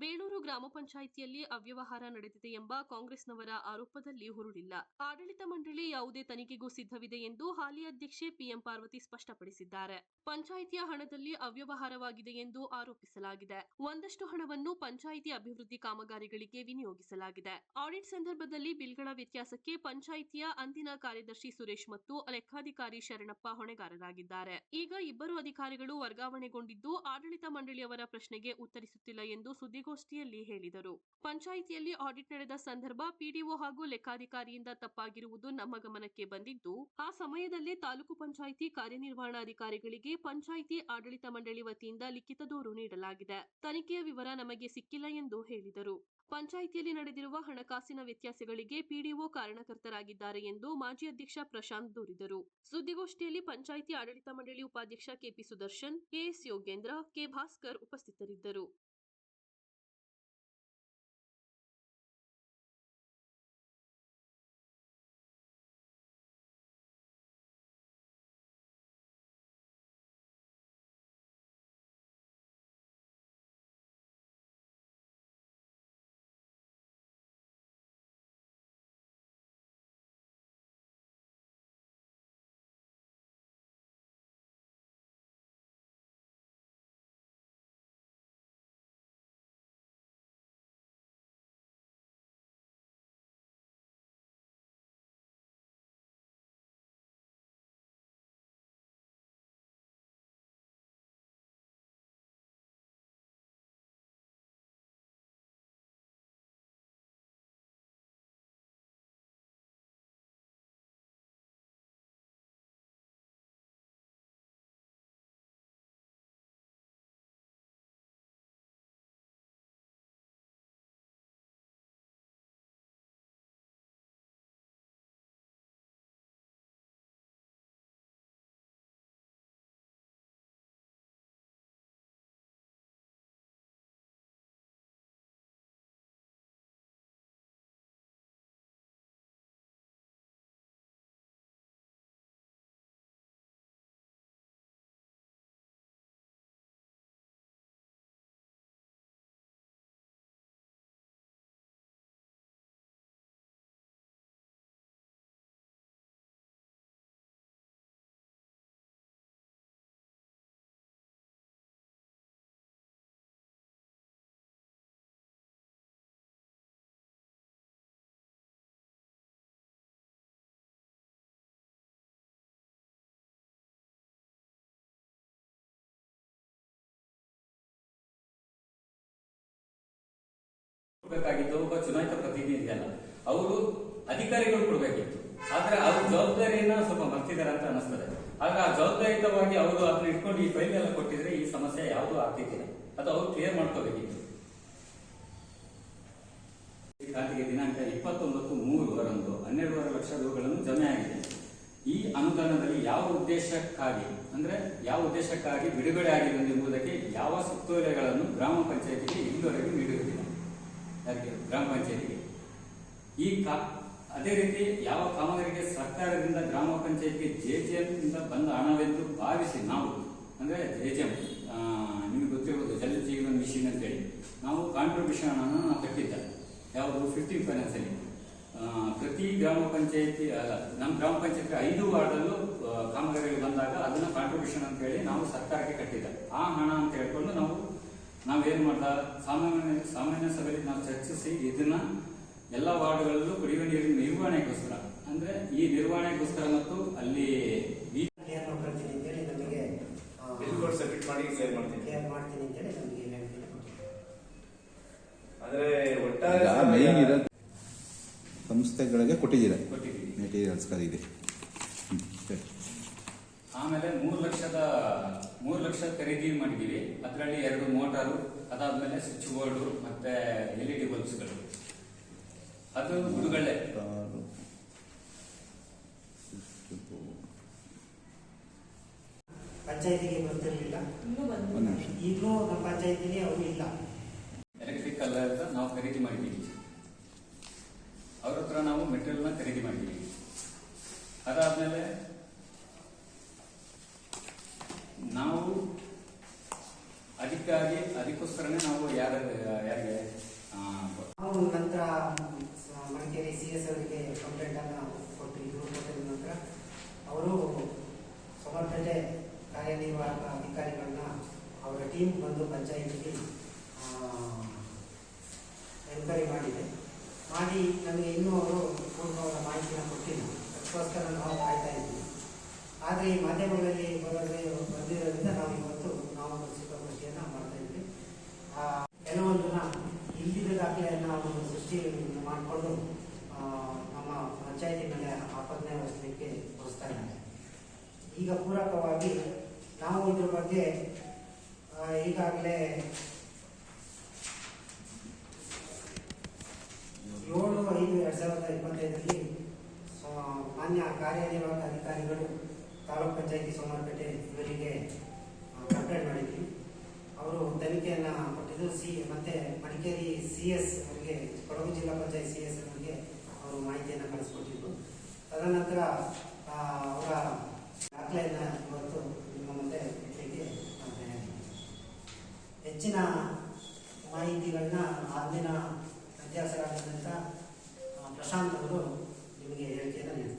ಬೇಳೂರು ಗ್ರಾಮ ಪಂಚಾಯಿತಿಯಲ್ಲಿ ಅವ್ಯವಹಾರ ನಡೆದಿದೆ ಎಂಬ ಕಾಂಗ್ರೆಸ್ನವರ ಆರೋಪದಲ್ಲಿ ಹುರುಳಿಲ್ಲ. ಆಡಳಿತ ಮಂಡಳಿ ಯಾವುದೇ ತನಿಖೆಗೂ ಸಿದ್ಧವಿದೆ ಎಂದು ಹಾಲಿ ಅಧ್ಯಕ್ಷೆ ಪಿಎಂ ಪಾರ್ವತಿ ಸ್ಪಷ್ಟಪಡಿಸಿದ್ದಾರೆ. ಪಂಚಾಯಿತಿಯ ಹಣದಲ್ಲಿ ಅವ್ಯವಹಾರವಾಗಿದೆ ಎಂದು ಆರೋಪಿಸಲಾಗಿದೆ. ಒಂದಷ್ಟು ಹಣವನ್ನು ಪಂಚಾಯಿತಿ ಅಭಿವೃದ್ಧಿ ಕಾಮಗಾರಿಗಳಿಗೆ ವಿನಿಯೋಗಿಸಲಾಗಿದೆ. ಆಡಿಟ್ ಸಂದರ್ಭದಲ್ಲಿ ಬಿಲ್ಗಳ ವ್ಯತ್ಯಾಸಕ್ಕೆ ಪಂಚಾಯಿತಿಯ ಅಂದಿನ ಕಾರ್ಯದರ್ಶಿ ಸುರೇಶ್ ಮತ್ತು ಲೆಕ್ಕಾಧಿಕಾರಿ ಶರಣಪ್ಪ ಹೊಣೆಗಾರರಾಗಿದ್ದಾರೆ. ಈಗ ಇಬ್ಬರು ಅಧಿಕಾರಿಗಳು ವರ್ಗಾವಣೆಗೊಂಡಿದ್ದು ಆಡಳಿತ ಮಂಡಳಿಯವರ ಪ್ರಶ್ನೆಗೆ ಉತ್ತರಿಸುತ್ತಿಲ್ಲ ಎಂದು ಸುದ್ದಿಗೋಷ್ಠಿಯಲ್ಲಿ ಹೇಳಿದರು. ಪಂಚಾಯಿತಿಯಲ್ಲಿ ಆಡಿಟ್ ನಡೆದ ಸಂದರ್ಭ ಪಿಡಿಒ ಹಾಗೂ ಲೆಕ್ಕಾಧಿಕಾರಿಯಿಂದ ತಪ್ಪಾಗಿರುವುದು ನಮ್ಮ ಗಮನಕ್ಕೆ ಬಂದಿದ್ದು, ಆ ಸಮಯದಲ್ಲಿ ತಾಲೂಕು ಪಂಚಾಯಿತಿ ಕಾರ್ಯನಿರ್ವಹಣಾಧಿಕಾರಿಗಳಿಗೆ ಪಂಚಾಯಿತಿ ಆಡಳಿತ ಮಂಡಳಿ ವತಿಯಿಂದ ಲಿಖಿತ ದೂರು ನೀಡಲಾಗಿದೆ. ತನಿಖೆಯ ವಿವರ ನಮಗೆ ಸಿಕ್ಕಿಲ್ಲ ಎಂದು ಹೇಳಿದರು. ಪಂಚಾಯಿತಿಯಲ್ಲಿ ನಡೆದಿರುವ ಹಣಕಾಸಿನ ವ್ಯತ್ಯಾಸಗಳಿಗೆ ಪಿಡಿಒ ಕಾರಣಕರ್ತರಾಗಿದ್ದಾರೆ ಎಂದು ಮಾಜಿ ಅಧ್ಯಕ್ಷ ಪ್ರಶಾಂತ್ ದೂರಿದರು. ಸುದ್ದಿಗೋಷ್ಠಿಯಲ್ಲಿ ಪಂಚಾಯಿತಿ ಆಡಳಿತ ಮಂಡಳಿ ಉಪಾಧ್ಯಕ್ಷ KP Sudarshan KS Yogendra, K Bhaskar ಉಪಸ್ಥಿತರಿದ್ದರು. ಕೊಡಬೇಕಾಗಿದ್ದು ಒಬ್ಬ ಚುನಾಯಿತ ಪ್ರತಿನಿಧಿ ಅಲ್ಲ ಅವರು ಅಧಿಕಾರಿಗಳು ಕೊಡಬೇಕಿತ್ತು. ಆದ್ರೆ ಅವ್ರ ಜವಾಬ್ದಾರಿಯನ್ನ ಸ್ವಲ್ಪ ಮರ್ತಿದ್ದಾರೆ ಅಂತ ಅನಿಸ್ತದೆ ಆಗ ಆ ಜವಾಬ್ದಾರಿಯುತವಾಗಿ ಅವರು ಅದನ್ನ ಇಟ್ಕೊಂಡು ಈ ಫೈಲ್ ಎಲ್ಲ ಕೊಟ್ಟಿದ್ರೆ ಈ ಸಮಸ್ಯೆ ಯಾವ್ದು ಆಗ್ತಿದ್ದಿಲ್ಲ. ಅದು ಅವ್ರು ಕ್ಲಿಯರ್ ಮಾಡ್ಕೋಬೇಕಿತ್ತು ಖಾತೆಗೆ ದಿನಾಂಕ ಇಪ್ಪತ್ತೊಂಬತ್ತು ಮೂರು ವರಂದು ಹನ್ನೆರಡುವರೆ ಲಕ್ಷ ರೂಗಳನ್ನು ಜಮೆ ಆಗಿದೆ. ಈ ಅನುದಾನದಲ್ಲಿ ಯಾವ ಉದ್ದೇಶಕ್ಕಾಗಿ, ಅಂದ್ರೆ ಯಾವ ಉದ್ದೇಶಕ್ಕಾಗಿ ಬಿಡುಗಡೆ ಆಗಿದೆ ಎಂಬುದಕ್ಕೆ ಯಾವ ಸುತ್ತೋಲೆಗಳನ್ನು ಗ್ರಾಮ ಪಂಚಾಯತಿಗೆ ಇಲ್ಲಿವರೆಗೂ ನೀಡಿರುವುದಿಲ್ಲ. ಯಾರಿಗೆ? ಗ್ರಾಮ ಪಂಚಾಯತಿಗೆ. ಈ ಕಾ, ಅದೇ ರೀತಿ ಯಾವ ಕಾಮಗಾರಿಗೆ ಸರ್ಕಾರದಿಂದ ಗ್ರಾಮ ಪಂಚಾಯತ್ಗೆ ಎಂ ಇಂದ ಬಂದ ಹಣವೆಂದು ಭಾವಿಸಿ ನಾವು, ಅಂದ್ರೆ ಜೆಜೆಎಂ ನಿಮಗೆ ಗೊತ್ತಿರ್ಬೋದು ಜಲ ಜೀವನ ಮಿಷನ್ ಅಂತೇಳಿ, ನಾವು ಕಾಂಟ್ರಿಬ್ಯೂಷನ್ ಹಣನ ನಾವು ಕಟ್ಟಿದ್ದ ಯಾವುದು? ಫಿಫ್ಟೀನ್ ಫೈನಾನ್ಸ್ ಅಲ್ಲಿ. ಪ್ರತಿ ಗ್ರಾಮ ಪಂಚಾಯತಿ, ಅಲ್ಲ, ನಮ್ಮ ಗ್ರಾಮ ಪಂಚಾಯತ್ ಐದು ವಾರ್ಡಲ್ಲೂ ಕಾಮಗಾರಿಗಳು ಬಂದಾಗ ಅದನ್ನು ಕಾಂಟ್ರಿಬ್ಯೂಷನ್ ಅಂತ ಹೇಳಿ ನಾವು ಸರ್ಕಾರಕ್ಕೆ ಕಟ್ಟಿದ್ದ ಆ ಹಣ ಅಂತ ಹೇಳ್ಕೊಂಡು ನಾವು ನಾವೇನ್ ಮಾಡ್ತಾ ಸಾಮಾನ್ಯ ಸಾಮಾನ್ಯ ಸಭೆಯಲ್ಲಿ ನಾವು ಚರ್ಚಿಸಿ ಇದನ್ನ ಎಲ್ಲ ವಾರ್ಡ್ಗಳಲ್ಲೂ ಕುಡಿಯುವ ನೀರಿನ ನಿರ್ವಹಣೆಗೋಸ್ಕರ. ಅಂದ್ರೆ ಈ ನಿರ್ವಹಣೆಗೋಸ್ಕರ ಮತ್ತು ಅಲ್ಲಿ ಮಾಡ್ಕೊಳ್ತೀನಿ ಅಂತೇಳಿ ನಮಗೆ ಸಬ್ಮಿಟ್ ಮಾಡಿ ಕ್ಲಿಯರ್ ಮಾಡ್ತೀನಿ. ಕ್ಲಿಯರ್ ಮಾಡ್ತೀನಿ ಅಂತೇಳಿ ನಮಗೆ. ಆದ್ರೆ ಒಟ್ಟಾರೆ ಸಂಸ್ಥೆಗಳಿಗೆ ಕೊಟ್ಟಿದ್ದೀರಾ? ಮೆಟೀರಿಯಲ್ಸ್ ಖರೀದಿ. ಆಮೇಲೆ ಮೂರು ಲಕ್ಷದ ಮೂರು ಲಕ್ಷ ಖರೀದಿ ಮಾಡಿದ್ದೀವಿ. ಅದರಲ್ಲಿ ಎರಡು ಮೋಟಾರು ಅದಾದ್ಮೇಲೆ ಸ್ವಿಚ್ ಬೋರ್ಡು ಮತ್ತೆ ಎಲ್ ಇ ಡಿ ಬಲ್ಬ್ಸ್ಗಳು. ಅದು ಹುಡುಗಳ್ಳೆ ಆರು. ಪಂಚಾಯತಿಗೆ ಬರ್ತಿರ್ಲಿಲ್ಲ ಈಗಲೂ ನಮ್ಮ ಪಂಚಾಯತಿಗೆ ಅವರು ಇಲ್ಲ. ಎಲೆಕ್ಟ್ರಿಕ್ ಎಲೆಕ್ಟ್ರಿಕಲ್ ನಾವು ಖರೀದಿ ಮಾಡಿದ್ದೀವಿ. ಅವ್ರ ಹತ್ರ ನಾವು ಮೆಟೀರಿಯಲ್ನ ಖರೀದಿ ಮಾಡಿದ್ದೀವಿ. ಅದಾದ್ಮೇಲೆ ಅದಕ್ಕೋಸ್ಕರನೇ ನಾವು ಯಾರ, ಯಾರಿಗೆ ನಾವು ನಂತರ ಮಡಿಕೇರಿ ಸಿ ಎಸ್ ಅವರಿಗೆ ಕಂಪ್ಲೇಂಟನ್ನು ಕೊಟ್ಟಿದ್ದು ಕೊಟ್ಟಿದ ನಂತರ ಅವರು ಸೊಮರ್ಪೇಟೆ ಕಾರ್ಯನಿರ್ವಾಹಕ ಅಧಿಕಾರಿಗಳನ್ನ ಅವರ ಟೀಮ್ ಬಂದು ಪಂಚಾಯಿತಿಗೆ ಎನ್ಕ್ವೈರಿ ಮಾಡಿದೆ. ಮಾಡಿ ನಮಗೆ ಇನ್ನೂ ಅವರು ಪೂರ್ಣವಾದ ಮಾಹಿತಿಯನ್ನು ಕೊಟ್ಟಿಲ್ಲ. ಅದಕ್ಕೋಸ್ಕರ ನಾವು ಕಾಯ್ತಾ ಇದ್ದೀವಿ. ಆದರೆ ಈ ಮಾಧ್ಯಮಗಳಲ್ಲಿ ಬರೋದೇ ಬಂದಿರೋದ್ರಿಂದ ನಾವು ಇವತ್ತು ನಾವು ಚಿತ್ರಗೋಷ್ಠಿಯನ್ನು ಮಾಡಿ ಕೆಲವೊಂದನ್ನ ಇಲ್ಲಿದ್ದ ದಾಖಲೆಯನ್ನು ಅವರು ಸೃಷ್ಟಿ ಮಾಡಿಕೊಂಡು ನಮ್ಮ ಪಂಚಾಯತಿ ಮೇಲೆ ಆಪಾದನೆ ವಹಿಸಲಿಕ್ಕೆ ಬರ್ತಾ ಇದ್ದಾರೆ. ಈಗ ಪೂರಕವಾಗಿ ನಾವು ಇದ್ರ ಬಗ್ಗೆ ಈಗಾಗಲೇ ಏಳು ಐದು ಎರಡ್ ಸಾವಿರದ ಇಪ್ಪತ್ತೈದರಲ್ಲಿ ಮಾನ್ಯ ಕಾರ್ಯನಿರ್ವಾಹಕ ಅಧಿಕಾರಿಗಳು ತಾಲೂಕ್ ಪಂಚಾಯಿತಿ ಸೋಮವಾರಪೇಟೆ ಇವರಿಗೆ ಕಂಪ್ಲೇಂಟ್ ಮಾಡಿದ್ವಿ ಅವರು ತನಿಖೆಯನ್ನ ಕೊಟ್ಟಿದ್ದು ಸಿ ಮತ್ತೆ ಮಡಿಕೇರಿ ಸಿ ಎಸ್ ಅವರಿಗೆ ಕೊಡಗು ಜಿಲ್ಲಾ ಪಂಚಾಯತ್ ಸಿ ಎಸ್ ಅವರಿಗೆ ಅವರು ಮಾಹಿತಿಯನ್ನು ಕಳಿಸ್ಕೊಟ್ಟಿದ್ರು. ತದನಂತರ ಅವರ ದಾಖಲೆಯನ್ನು ಇವತ್ತು ನಿಮ್ಮ ಮುಂದೆ ಇಡಲಿಕ್ಕೆ ನಾವು ಹೆಚ್ಚಿನ ಮಾಹಿತಿಗಳನ್ನ ಅಂದಿನ ಅಧ್ಯಕ್ಷರಾಗಿದ್ದಂಥ ಪ್ರಶಾಂತ್ ಅವರು ನಿಮಗೆ ಹೇಳಿಕೆಯನ್ನು ನೀಡ್ತಾರೆ